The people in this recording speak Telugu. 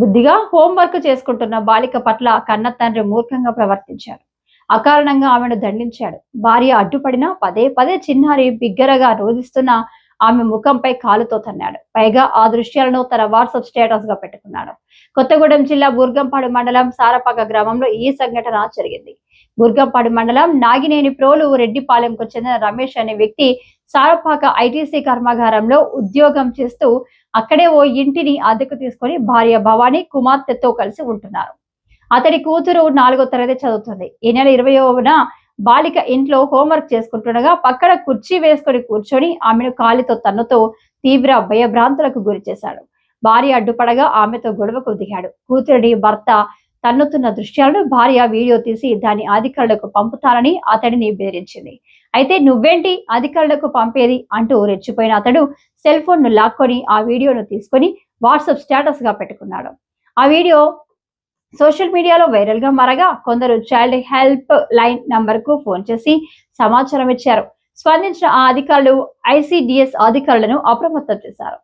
బుద్ధిగా హోంవర్క్ చేసుకుంటున్న బాలిక పట్ల కన్న తండ్రి మూర్ఖంగా ప్రవర్తించాడు. అకారణంగా ఆమెను దండించాడు. భార్య అడ్డుపడినా పదే పదే చిన్నారి బిగ్గరగా రోధిస్తున్న ఆమె ముఖంపై కాలుతో తన్నాడు. పైగా ఆ దృశ్యాలను తన వాట్సాప్ స్టేటస్గా పెట్టుకున్నాడు. కొత్తగూడెం జిల్లా బుర్గంపాడు మండలం సారపాక గ్రామంలో ఈ సంఘటన జరిగింది. గుర్గంపాడు మండలం నాగినేని ప్రోలు రెడ్డిపాలెంకు చెందిన రమేష్ అనే వ్యక్తి సారపాక ఐటీసీ కర్మాగారంలో ఉద్యోగం చేస్తూ అక్కడే ఓ ఇంటిని అద్దెకు తీసుకొని భార్య భవానీ కుమార్తెతో కలిసి ఉంటున్నారు. అతడి కూతురు నాలుగో తరగతి చదువుతుంది. ఈ నెల ఇరవైన బాలిక ఇంట్లో హోంవర్క్ చేసుకుంటుండగా పక్కన కుర్చీ వేసుకొని కూర్చొని ఆమెను కాలితో తన్నుతో తీవ్ర భయభ్రాంతులకు గురి చేశాడు భార్య అడ్డుపడగా ఆమెతో గొడవకు దిగాడు. కూతురుడి భర్త తన్నుతున్న దృశ్యాలను భార్య వీడియో తీసి దాని అధికారులకు పంపుతానని అతడిని బెదిరించింది. అయితే నువ్వేంటి అధికారులకు పంపేది అంటూ రెచ్చిపోయిన అతడు సెల్ ఫోన్ను లాక్కొని ఆ వీడియోను తీసుకొని వాట్సాప్ స్టేటస్గా పెట్టుకున్నాడు. ఆ వీడియో సోషల్ మీడియాలో వైరల్గా మారగా కొందరు చైల్డ్ హెల్ప్ లైన్ నంబర్కు ఫోన్ చేసి సమాచారం ఇచ్చారు. స్పందించిన ఆ అధికారులు ఐసిడిఎస్ అధికారులను అప్రమత్తం చేశారు.